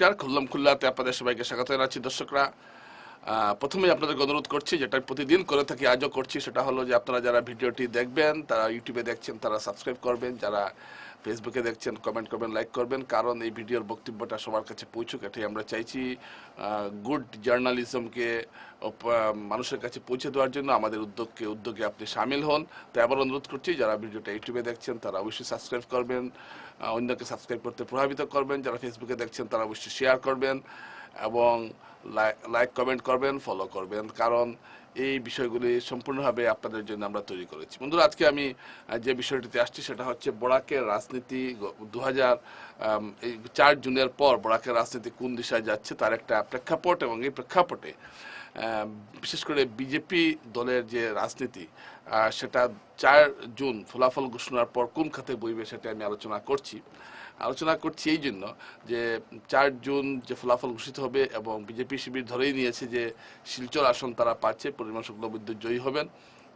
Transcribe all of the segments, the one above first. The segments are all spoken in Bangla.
নমস্কার। খুল্লম খুল্লাতে আপনাদের সবাইকে স্বাগত জানাচ্ছি দর্শকরা। আহ, প্রথমেই আপনাদেরকে অনুরোধ করছি যেটা প্রতিদিন করে থাকি আজও করছি সেটা হলো যে আপনারা যারা ভিডিওটি দেখবেন তারা ইউটিউবে দেখছেন তারা সাবস্ক্রাইব করবেন যারা ফেসবুকে দেখছেন কমেন্ট করবেন লাইক করবেন কারণ এই ভিডিওর বক্তব্যটা সবার কাছে পৌঁছুক এটাই আমরা চাইছি গুড জার্নালিজমকে মানুষের কাছে পৌঁছে দেওয়ার জন্য আমাদের উদ্যোগকে উদ্যোগে আপনি সামিল হন। তাই আবার অনুরোধ করছি যারা ভিডিওটা ইউটিউবে দেখছেন তারা অবশ্যই সাবস্ক্রাইব করবেন অন্যকে সাবস্ক্রাইব করতে প্রভাবিত করবেন যারা ফেসবুকে দেখছেন তারা অবশ্যই শেয়ার করবেন। এবং লাইক কমেন্ট করবেন ফলো করবেন, কারণ এই বিষয়গুলি সম্পূর্ণভাবে আপনাদের জন্য আমরা তৈরি করেছি। বন্ধুরা, আজকে আমি যে বিষয়টিতে আসছি সেটা হচ্ছে বরাকের রাজনীতি দু হাজার চার জুনের পর বরাকের রাজনীতি কোন দিশায় যাচ্ছে তার একটা প্রেক্ষাপট এবং এই প্রেক্ষাপটে বিশেষ করে বিজেপি দলের যে রাজনীতি সেটা চার জুন ফলাফল ঘোষণার পর কোন খাতে বইবে সেটা আমি আলোচনা করছি। আলোচনা করছি এই জন্য যে চার জুন যে ফলাফল ঘোষিত হবে এবং বিজেপি শিবির ধরেই নিয়েছে যে শিলচর আসন তারা পাচ্ছে পরিমা শুক্লবৈদ্য জয়ী হবেন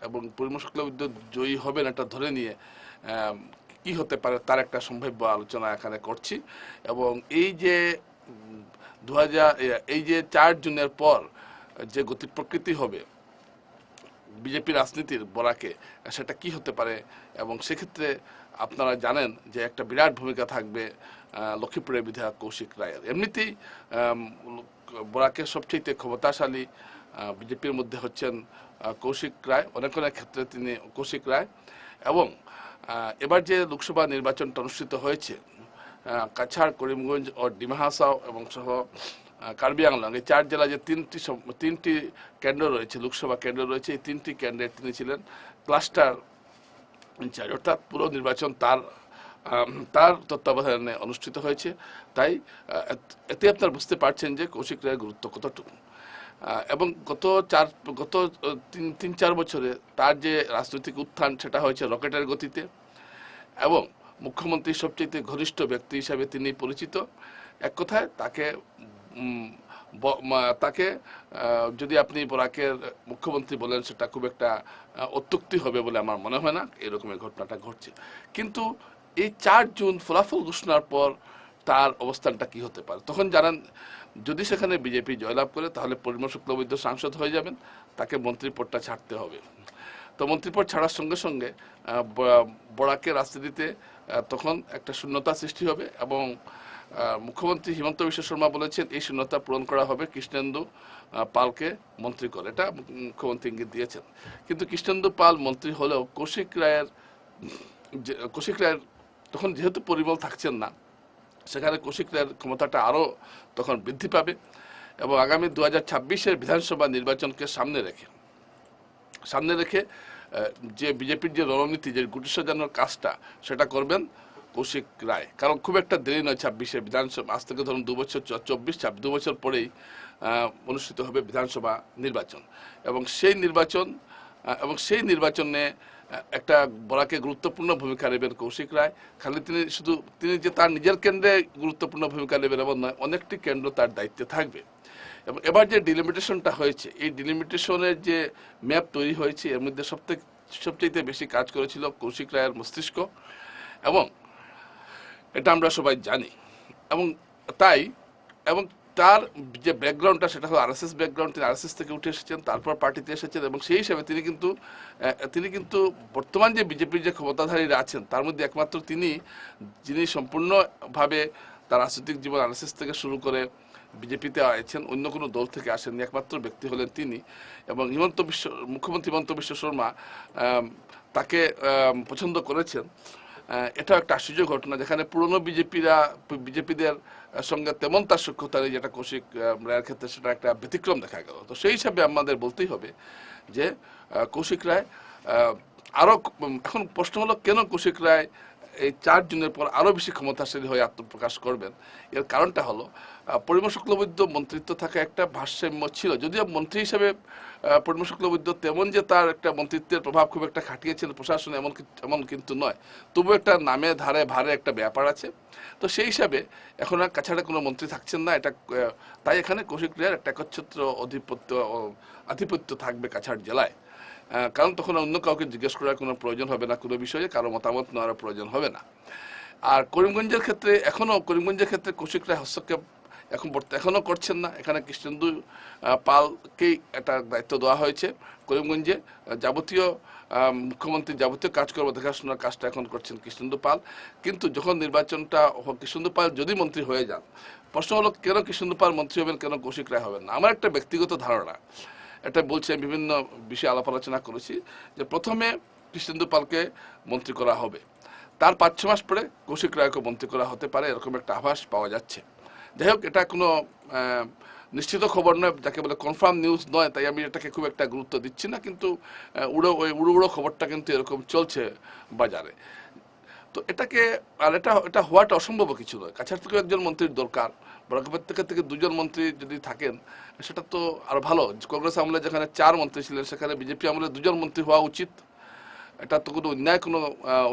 এবং পরিমা শুক্লবৈদ্য জয়ী হবেন এটা ধরে নিয়ে কি হতে পারে তার একটা সম্ভাব্য আলোচনা এখানে করছি এবং এই যে দু হাজার এই যে চার জুনের পর যে গতি প্রকৃতি হবে বিজেপি রাজনীতির বরাকে, সেটা কি হতে পারে এবং সেক্ষেত্রে আপনারা জানেন যে একটা বিরাট ভূমিকা থাকবে লক্ষ্মীপুরের বিধায়ক কৌশিক রায়ের। এমনিতেই বরাকের সবচেয়ে ক্ষমতাশালী বিজেপির মধ্যে হচ্ছেন কৌশিক রায়। অনেক অনেক ক্ষেত্রে তিনি কৌশিক রায়। এবং এবার যে লোকসভা নির্বাচনটা অনুষ্ঠিত হয়েছে কাছাড়, করিমগঞ্জ ও ডিমা হাসাও এবং সহ কার্বি আংলং এই চার জেলা যে তিনটি তিনটি কেন্দ্র রয়েছে, লোকসভা কেন্দ্র রয়েছে, এই তিনটি কেন্দ্রে তিনি ছিলেন। ক্লাস্টার ইনচার্জ অর্থাৎ পুরো নির্বাচন তার তার তত্ত্বাবধানে অনুষ্ঠিত হয়েছে। তাই এতে আপনারা বুঝতে পারছেন যে কৌশিক রায়ের গুরুত্ব কতটুকু। এবং গত চার, গত তিন তিন, চার বছরে তার যে রাজনৈতিক উত্থান, সেটা হয়েছে রকেটের গতিতে। এবং মুখ্যমন্ত্রীর সবচেয়ে ঘনিষ্ঠ ব্যক্তি হিসাবে তিনি পরিচিত। এক কথায় তাকে তাকে যদি আপনি বরাকের মুখ্যমন্ত্রী বলেন সেটা খুব একটা অত্যুক্তি হবে বলে আমার মনে হয় না। এরকমের ঘটনাটা ঘটছে। কিন্তু এই চার জুন ফলাফল ঘোষণার পর তার অবস্থানটা কি হতে পারে? তখন জানান যদি সেখানে বিজেপি জয়লাভ করে তাহলে পরিমল শুক্লবৈদ্য সাংসদ হয়ে যাবেন। তাকে মন্ত্রী পদটা ছাড়তে হবে। তো মন্ত্রীপদ ছাড়ার সঙ্গে সঙ্গে আহ, ব- বরাকের রাজনীতিতে আহ, তখন একটা শূন্যতা সৃষ্টি হবে এবং মুখ্যমন্ত্রী হিমন্ত বিশ্ব শর্মা বলেছেন, এই শূন্যতা পূরণ করা হবে কৃষ্ণেন্দু পালকে মন্ত্রী করে। এটা মুখ্যমন্ত্রী ইঙ্গিত দিয়েছেন। কিন্তু কৃষ্ণেন্দু পাল মন্ত্রী হলেও কৌশিক রায়ের কৌশিক রায়ের তখন যেহেতু পরিমল থাকছেন না, সেখানে কৌশিক রায়ের ক্ষমতাটা আরও তখন বৃদ্ধি পাবে এবং আগামী দু হাজার ছাব্বিশের বিধানসভা নির্বাচনকে সামনে রেখে সামনে রেখে যে বিজেপির যে রণনীতি, যে গুটি সাজানোর কাজটা, সেটা করবেন কৌশিক রায়। কারণ খুব একটা দেরি নয় ছাব্বিশে বিধানসভা। আজ থেকে ধরুন দু বছর চব্বিশ দু বছর পরেই অনুষ্ঠিত হবে বিধানসভা নির্বাচন। এবং সেই নির্বাচন এবং সেই নির্বাচনে একটা বড়াকে গুরুত্বপূর্ণ ভূমিকা নেবেন কৌশিক রায়। খালি তিনি শুধু, তিনি যে তার নিজের কেন্দ্রে গুরুত্বপূর্ণ ভূমিকা নেবেন এমন নয়, অনেকটি কেন্দ্র তার দায়িত্বে থাকবে। এবং এবার যে ডিলিমিটেশনটা হয়েছে, এই ডিলিমিটেশনের যে ম্যাপ তৈরি হয়েছে, এর মধ্যে সবথেকে সবচেয়ে বেশি কাজ করেছিল কৌশিক রায়ের মস্তিষ্ক। এবং এটা আমরা সবাই জানি। এবং তাই, এবং তার যে ব্যাকগ্রাউন্ডটা সেটা হলো আরএসএস ব্যাকগ্রাউন্ড, তিনি আরএসএস থেকে উঠে এসেছেন, তারপর পার্টিতে এসেছেন এবং সেই হিসাবে তিনি কিন্তু তিনি কিন্তু বর্তমান যে বিজেপির যে ক্ষমতাধারীরা আছেন, তার মধ্যে একমাত্র তিনি, যিনি সম্পূর্ণভাবে তার রাজনৈতিক জীবন আরএসএস থেকে শুরু করে বিজেপিতে আছেন, অন্য কোনো দল থেকে আসেননি, একমাত্র ব্যক্তি হলেন তিনি। এবং হিমন্ত বিশ্ব, মুখ্যমন্ত্রী হিমন্ত বিশ্ব শর্মা তাকে পছন্দ করেছেন। এটাও একটা আশ্চর্য ঘটনা, যেখানে পুরনো বিজেপিরা বিজেপিদের সঙ্গে তেমন তার সক্ষতা নেই যেটা কৌশিক রায়ের ক্ষেত্রে সেটা একটা ব্যতিক্রম দেখা গেল। তো সেই হিসাবে আমাদের বলতেই হবে যে কৌশিক রায় আরও এখন প্রশ্ন হলো কেন কৌশিক রায় এই চার জনের পর আরও বেশি ক্ষমতাশালী হয়ে আত্মপ্রকাশ করবেন। এর কারণটা হলো আহ, পরিমল শুক্লবৈদ্য মন্ত্রিত্ব থাকা একটা ভারসাম্য ছিল। যদিও মন্ত্রী হিসেবে আহ, পরিমল শুক্লবৈদ্য তেমন যে তার একটা মন্ত্রিত্বের প্রভাব খুব একটা খাটিয়েছেন প্রশাসনে এমন এমন কিন্তু নয়। তবু একটা নামে ধারে ভারে একটা ব্যাপার আছে। তো সেই হিসাবে এখন আর কাছাড়ে কোনো মন্ত্রী থাকছেন না। এটা তাই এখানে কৌশিক একটা একচ্ছত্র অধিপত্য আধিপত্য থাকবে কাছাড় জেলায়। কারণ তখন অন্য কাউকে জিজ্ঞেস করার কোনো প্রয়োজন হবে না, কোনো বিষয়ে কারও মতামত নেওয়ার প্রয়োজন হবে না। আর করিমগঞ্জের ক্ষেত্রে, এখনও করিমগঞ্জের ক্ষেত্রে কৌশিক রায় হস্তক্ষেপ এখন বর্ত- এখনও করছেন না। এখানে কৃষ্ণেন্দু পালকেই একটা দায়িত্ব দেওয়া হয়েছে করিমগঞ্জে। যাবতীয় মুখ্যমন্ত্রী যাবতীয় কাজকর্ম, দেখাশোনার কাজটা এখন করছেন কৃষ্ণেন্দু পাল। কিন্তু যখন নির্বাচনটা কৃষ্ণেন্দু পাল যদি মন্ত্রী হয়ে যান, প্রশ্ন হলো কেন কৃষ্ণেন্দু পাল মন্ত্রী হবেন, কেন কৌশিক রায় হবেন না? আমার একটা ব্যক্তিগত ধারণা এটা বলছি, আমি বিভিন্ন বিষয়ে আলাপ আলোচনা করেছি যে প্রথমে কৃষ্ণেন্দু পালকে মন্ত্রী করা হবে। তার পাঁচ, ছ মাস পরে কৌশিক রায়কে মন্ত্রী করা হতে পারে, এরকম একটা আভাস পাওয়া যাচ্ছে। যাই হোক, এটা কোনো নিশ্চিত খবর নয়, যাকে বলে কনফার্ম নিউজ নয়, তাই আমি এটাকে খুব একটা গুরুত্ব দিচ্ছি না, কিন্তু উড়ো, ওই উড়ো উড়ো খবরটা কিন্তু এরকম চলছে বাজারে। তো এটাকে, আর এটা এটা হওয়াটা অসম্ভব কিছু নয়। কাছাড় থেকেও একজন মন্ত্রীর দরকার বরাকবের থেকে দুজন মন্ত্রী যদি থাকেন, সেটা তো আরও ভালো। কংগ্রেস আমলে যেখানে চার মন্ত্রী ছিলেন, সেখানে বিজেপি আমলে দুজন মন্ত্রী হওয়া উচিত। এটা তো কোনো অন্যায় কোনো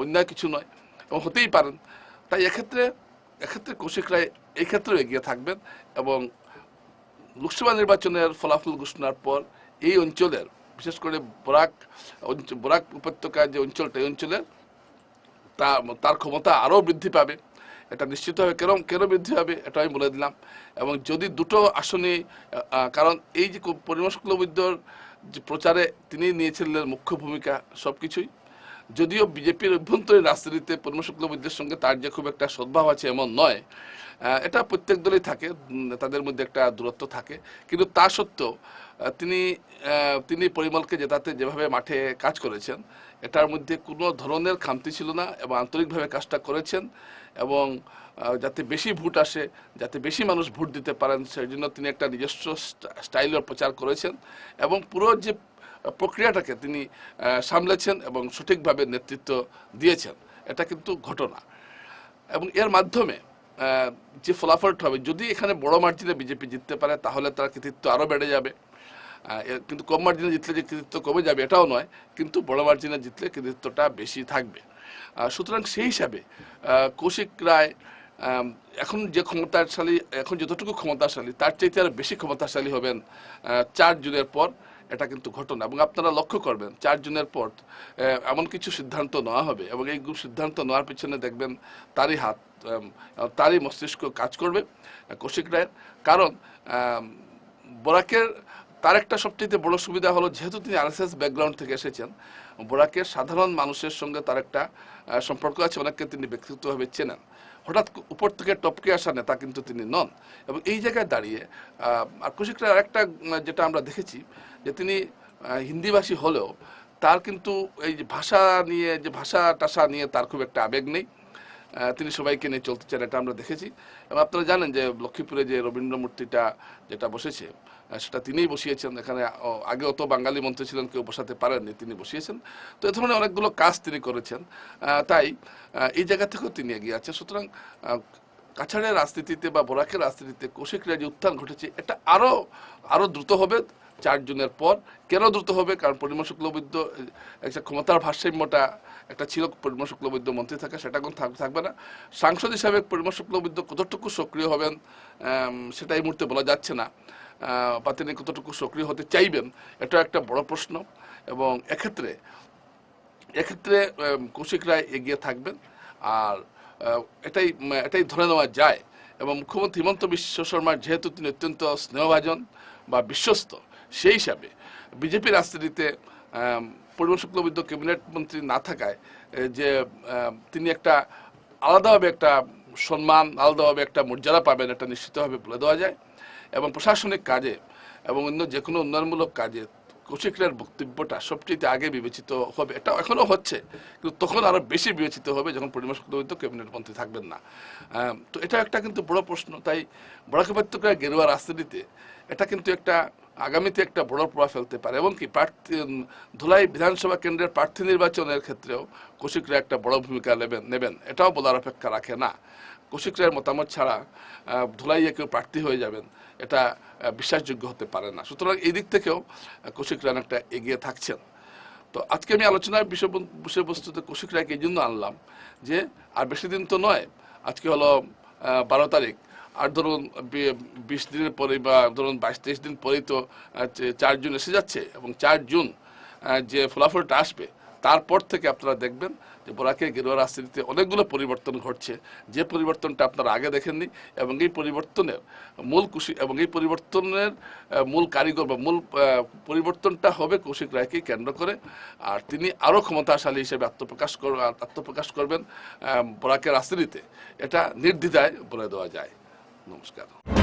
অন্যায় কিছু নয়, এবং হতেই পারেন। তাই এক্ষেত্রে এক্ষেত্রে কৌশিক রায় এই ক্ষেত্রেও এগিয়ে থাকবেন এবং লোকসভা নির্বাচনের ফলাফল ঘোষণার পর এই অঞ্চলের, বিশেষ করে বরাক বরাক উপত্যকার যে অঞ্চলটা, এই অঞ্চলের তা, তার ক্ষমতা আরও বৃদ্ধি পাবে। এটা নিশ্চিত হবে। কেন কেন বৃদ্ধি হবে, এটা আমি বলে দিলাম। এবং যদি দুটো আসনে কারণ এই যে পরিমল শুক্লবৈদ্যর প্রচারে তিনি নিয়েছিলেন মুখ্য ভূমিকা সব কিছুই যদিও বিজেপির অভ্যন্তরীণ রাজনীতিতে পরিমল শুক্লবৈদ্যের সঙ্গে তার যে খুব একটা সদ্ভাব আছে এমন নয় এটা প্রত্যেক দলেই থাকে তাদের মধ্যে একটা দূরত্ব থাকে। কিন্তু তা সত্ত্বেও তিনি তিনি পরিমলকে জেতাতে যেভাবে মাঠে কাজ করেছেন, এটার মধ্যে কোনো ধরনের খামতি ছিল না এবং আন্তরিকভাবে কাজটা করেছেন এবং যাতে বেশি ভোট আসে, যাতে বেশি মানুষ ভোট দিতে পারেন সেই জন্য তিনি একটা নিজস্ব স্টা- স্টাইলের প্রচার করেছেন এবং পুরো যে প্রক্রিয়াটাকে তিনি সামলেছেন এবং সঠিকভাবে নেতৃত্ব দিয়েছেন। এটা কিন্তু ঘটনা। এবং এর মাধ্যমে যে ফলাফলটা হবে, যদি এখানে বড় মার্জিনে বিজেপি জিততে পারে, তাহলে তার কৃতিত্ব আরও বেড়ে যাবে। কিন্তু কম মার্জিনে জিতলে যে কৃতিত্ব কমে যাবে, এটাও নয়, কিন্তু বড় মার্জিনে জিতলে কৃতিত্বটা বেশি থাকবে। সুতরাং সেই হিসাবে কৌশিক রায় এখন যে ক্ষমতাশালী, এখন যতটুকু ক্ষমতাশালী, তার চাইতে আরও বেশি ক্ষমতাশালী হবেন চার জুনের পর এটা কিন্তু ঘটনা। এবং আপনারা লক্ষ্য করবেন চার জুনের পর এমন কিছু সিদ্ধান্ত নেওয়া হবে এবং এই সিদ্ধান্ত নেওয়ার পিছনে দেখবেন তারই হাত তারই মস্তিষ্ক কাজ করবে কৌশিক রায়ের। কারণ বরাকের, তার একটা সবচেয়ে বড় সুবিধা হলো, যেহেতু তিনি আরএসএস ব্যাকগ্রাউন্ড থেকে এসেছেন, বরাকের সাধারণ মানুষের সঙ্গে তার একটা সম্পর্ক আছে অনেককে তিনি ব্যক্তিগতভাবে চেনেন। হঠাৎ উপর থেকে টপকে আসা নেতা কিন্তু তিনি নন। এবং এই জায়গায় দাঁড়িয়ে আর কৌশিক রায় আরেকটা যেটা আমরা দেখেছি, যে তিনি হিন্দিভাষী হলেও তার কিন্তু এই যে ভাষা নিয়ে, যে ভাষা টাষা নিয়ে তার খুব একটা আবেগ নেই। তিনি সবাইকে নিয়ে চলতে চান, এটা আমরা দেখেছি। এবং আপনারা জানেন যে লক্ষ্মীপুরে যে রবীন্দ্র মূর্তিটা যেটা বসেছে সেটা তিনিই বসিয়েছেন। এখানে আগে অত বাঙালি মন্ত্রী ছিলেন, কেউ বসাতে পারেননি, তিনি বসিয়েছেন। তো এ ধরনের অনেকগুলো কাজ তিনি করেছেন। তাই এই জায়গা থেকেও তিনি এগিয়ে আছেন। সুতরাং কাছাড়ের রাজনীতিতে বা বরাকের রাজনীতিতে কৌশিক রায় যে উত্থান ঘটেছে, এটা আরও আরও দ্রুত হবে চার জুনের পর। কেন দ্রুত হবে? কারণ পরিমল শুক্লবৈদ্য একটা ক্ষমতার ভারসাম্যটা, একটা ছিল পরিমল শুক্লবৈদ্য মন্ত্রী থাকা, সেটা এখন থাকবে না। সাংসদ হিসাবে পরিমল শুক্লবৈদ্য কতটুকু সক্রিয় হবেন সেটা এই মুহূর্তে বলা যাচ্ছে না। বা তিনি কতটুকু সক্রিয় হতে চাইবেন, এটা একটা বড় প্রশ্ন। এবং এক্ষেত্রে এক্ষেত্রে কৌশিক রায় এগিয়ে থাকবেন। আর এটাই এটাই ধরে নেওয়া যায়। এবং মুখ্যমন্ত্রী হিমন্ত বিশ্ব শর্মার যেহেতু তিনি অত্যন্ত স্নেহভাজন বা বিশ্বস্ত, সেই হিসাবে বিজেপি রাজনীতিতে পরিমল শুক্লবৈদ্য ক্যাবিনেট মন্ত্রী না থাকায় যে তিনি একটা আলাদাভাবে একটা সম্মান, আলাদাভাবে একটা মর্যাদা পাবেন, এটা নিশ্চিতভাবে বলে দেওয়া যায়। এবং প্রশাসনিক কাজে এবং অন্য যে কোনো উন্নয়নমূলক কাজে কৌশিকরার বক্তব্যটা সবচেয়ে আগে বিবেচিত হবে। এটা এখনও হচ্ছে, কিন্তু তখন আরও বেশি বিবেচিত হবে যখন পরিমাণ শুক্লবৈদ্য ক্যাবিনেট মন্ত্রী থাকবেন না। তো এটা একটা কিন্তু বড় প্রশ্ন। তাই বড় উপত্যকার গেরুয়া রাজনীতিতে এটা কিন্তু একটা আগামীতে একটা বড় প্রভাব ফেলতে পারে। এবং কি প্রার্থী ধুলাই বিধানসভা কেন্দ্রের প্রার্থী নির্বাচনের ক্ষেত্রেও কৌশিক রায় একটা বড় ভূমিকা নেবেন নেবেন। এটাও বলার অপেক্ষা রাখে না। কৌশিক রায়ের মতামত ছাড়া ধুলাইয়ে কেউ প্রার্থী হয়ে যাবেন, এটা বিশ্বাসযোগ্য হতে পারে না। সুতরাং এই দিক থেকেও কৌশিক রায় একটা এগিয়ে থাকছেন। তো আজকে আমি আলোচনার বিষয় বিষয়বস্তুতে কৌশিক রায়কে এই জন্য আনলাম যে, আর বেশি দিন তো নয়, আজকে হলো বারো তারিখ। আর ধরুন বিশ দিনের পরে বা ধরুন বাইশ তেইশ দিন পরেই তো চার জুন এসে যাচ্ছে এবং চার জুন যে ফলাফলটা আসবে, তারপর থেকে আপনারা দেখবেন যে বোরাকে গেরুয়া রাজনীতিতে অনেকগুলো পরিবর্তন ঘটছে। যে পরিবর্তনটা আপনারা আগে দেখেননি এবং এই পরিবর্তনের মূল কুশি এবং এই পরিবর্তনের মূল কারিগর বা মূল পরিবর্তনটা হবে কৌশিক রায়কে কেন্দ্র করে। আর তিনি আরও ক্ষমতাশালী হিসেবে আত্মপ্রকাশ কর আত্মপ্রকাশ করবেন বোরাকের রাজনীতিতে। এটা নির্দ্বিধায় বলে দেওয়া যায়। নমস্কার